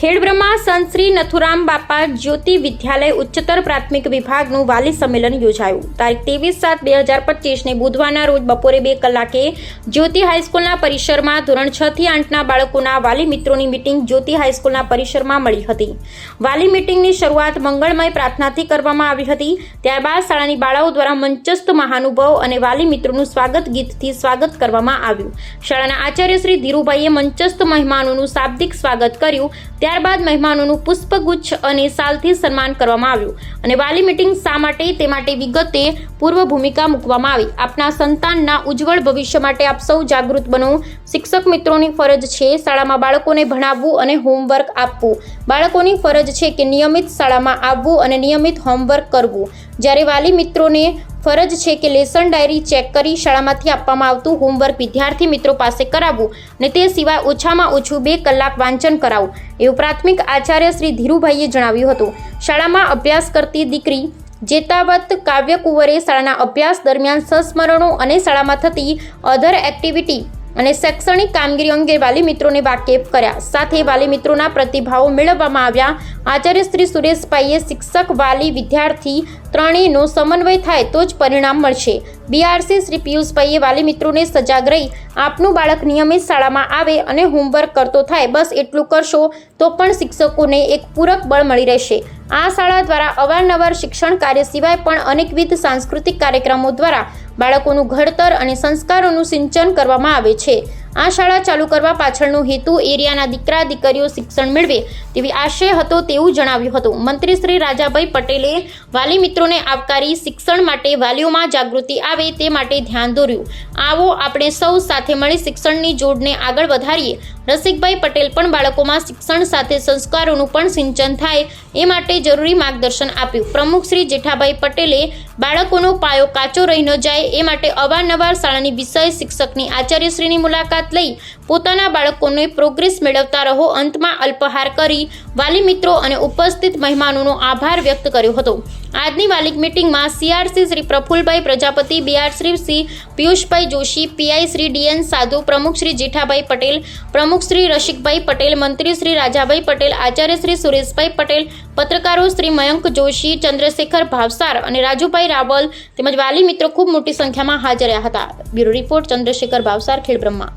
ખેડબ્રહ્મા સંત શ્રી નથુરામ બાપા જ્યોતિ વિદ્યાલય ઉચ્ચતર પ્રાથમિક વિભાગનું વાલી સંમેલન યોજાયું. તારીખ ત્રેવીસ સાત બે હજાર પચીસને બુધવારના રોજ બપોરે બે કલાકે જ્યોતિ હાઈસ્કૂલના પરિસરમાં ધોરણ છ થી આઠના બાળકોના વાલી મિત્રોની મિટિંગ જ્યોતિ હાઈસ્કૂલના પરિસરમાં મળી હતી. વાલી મિટિંગની શરૂઆત મંગળમય પ્રાર્થનાથી કરવામાં આવી હતી. ત્યારબાદ શાળાની બાળાઓ દ્વારા મંચસ્થ મહાનુભાવ અને વાલી મિત્રોનું સ્વાગત ગીતથી સ્વાગત કરવામાં આવ્યું. શાળાના આચાર્ય શ્રી ધીરુભાઈએ મંચસ્થ મહેમાનોનું શાબ્દિક સ્વાગત કર્યું. ત્યારબાદ મહેમાનોનું પુષ્પગુચ્છ અને સાલથી સન્માન કરવામાં આવ્યું. અને વાલી મિટિંગ શા માટે? તે માટે વિગતે પૂર્વ ભૂમિકા મૂકવામાં આવી. આપના સંતાનના ઉજ્જવળ ભવિષ્ય માટે આપ સૌ જાગૃત બનો. શિક્ષક મિત્રોની ફરજ છે શાળામાં બાળકોને ભણાવવું અને હોમવર્ક આપવું. બાળકોની ફરજ છે કે નિયમિત શાળામાં આવવું અને નિયમિત હોમવર્ક કરવું. જ્યારે વાલી મિત્રોને ફરજ છે કે લેસન ડાયરી ચેક કરી શાળામાંથી આપવામાં આવતું હોમવર્ક વિદ્યાર્થી મિત્રો પાસે કરાવવું ને તે સિવાય ઓછામાં ઓછું બે કલાક વાંચન કરાવવું એવું પ્રાથમિક આચાર્ય શ્રી ધીરુભાઈએ જણાવ્યું હતું. શાળામાં અભ્યાસ કરતી દીકરી જેતાવત કાવ્ય કુંવરે શાળાના અભ્યાસ દરમિયાન સંસ્મરણો અને શાળામાં થતી અધર એક્ટિવિટી અને શૈક્ષણિક કામગીરી અંગે વાલી મિત્રોને વાકેફ કર્યા. સાથે વાલી મિત્રોના પ્રતિભાવો મેળવવામાં આવ્યા. આચાર્ય શ્રી સુરેશભાઈએ શિક્ષક વાલી વિદ્યાર્થી ત્રણેયનો સમન્વય થાય તો જ પરિણામ મળશે. બીઆરસી શ્રી પિયુષભાઈએ વાલી મિત્રોને સજાગ રહી. આપનું બાળક નિયમિત શાળામાં આવે અને હોમવર્ક કરતો થાય, બસ એટલું કરશો તો પણ શિક્ષકોને એક પૂરક બળ મળી રહેશે. આ શાળા દ્વારા અવારનવાર શિક્ષણ કાર્ય સિવાય પણ અનેકવિધ સાંસ્કૃતિક કાર્યક્રમો દ્વારા બાળકોનું ઘડતર અને સંસ્કારોનું સિંચન કરવામાં આવે છે. આ શાળા ચાલુ કરવા પાછળનો હેતુ એરિયાના દીકરા દીકરીઓ શિક્ષણ મેળવે તેવી આશય હતો તેવું જણાવ્યું હતું. મંત્રી શ્રી રાજાભાઈ પટેલે વાલી મિત્રોને આવકારી શિક્ષણ માટે વાલીઓમાં જાગૃતિ આવે તે માટે ધ્યાન દોર્યું. આવો આપણે સૌ સાથે મળી શિક્ષણની જોડને આગળ વધારીએ. રસિકભાઈ પટેલ પણ બાળકોમાં શિક્ષણ સાથે સંસ્કારોનું પણ સિંચન થાય એ માટે જરૂરી માર્ગદર્શન આપ્યું. પ્રમુખ શ્રી જેઠાભાઈ પટેલે બાળકોનો પાયો કાચો રહી ન જાય એ માટે અવારનવાર શાળાની વિષય શિક્ષકની આચાર્યશ્રીની મુલાકાત લઈ પોતાના બાળકોને પ્રોગ્રેસ મેળવતા રહો. અંતમાં અલ્પહાર કરી વાલી મિત્રો અને ઉપસ્થિત મહેમાનોનો આભાર વ્યક્ત કર્યો હતો. આજની માલિક મિટિંગમાં CRC Shri Prafulbhai Prajapati, BR Shri Shri Piyushbhai Joshi, PI Shri DN Sadhu, પ્રમુખ શ્રી જેઠાભાઈ પટેલ, પ્રમુખ શ્રી રસિકભાઈ પટેલ, મંત્રી શ્રી રાજાભાઈ પટેલ, આચાર્ય શ્રી સુરેશભાઈ પટેલ, પત્રકારો શ્રી મયંક જોશી, ચંદ્રશેખર ભાવસાર અને રાજુભાઈ રાવલ તેમજ વાલી મિત્રો ખૂબ મોટી સંખ્યામાં હાજર રહ્યા હતા. Bureau report Chandrashekhar Bhavsar, Khedbrahma.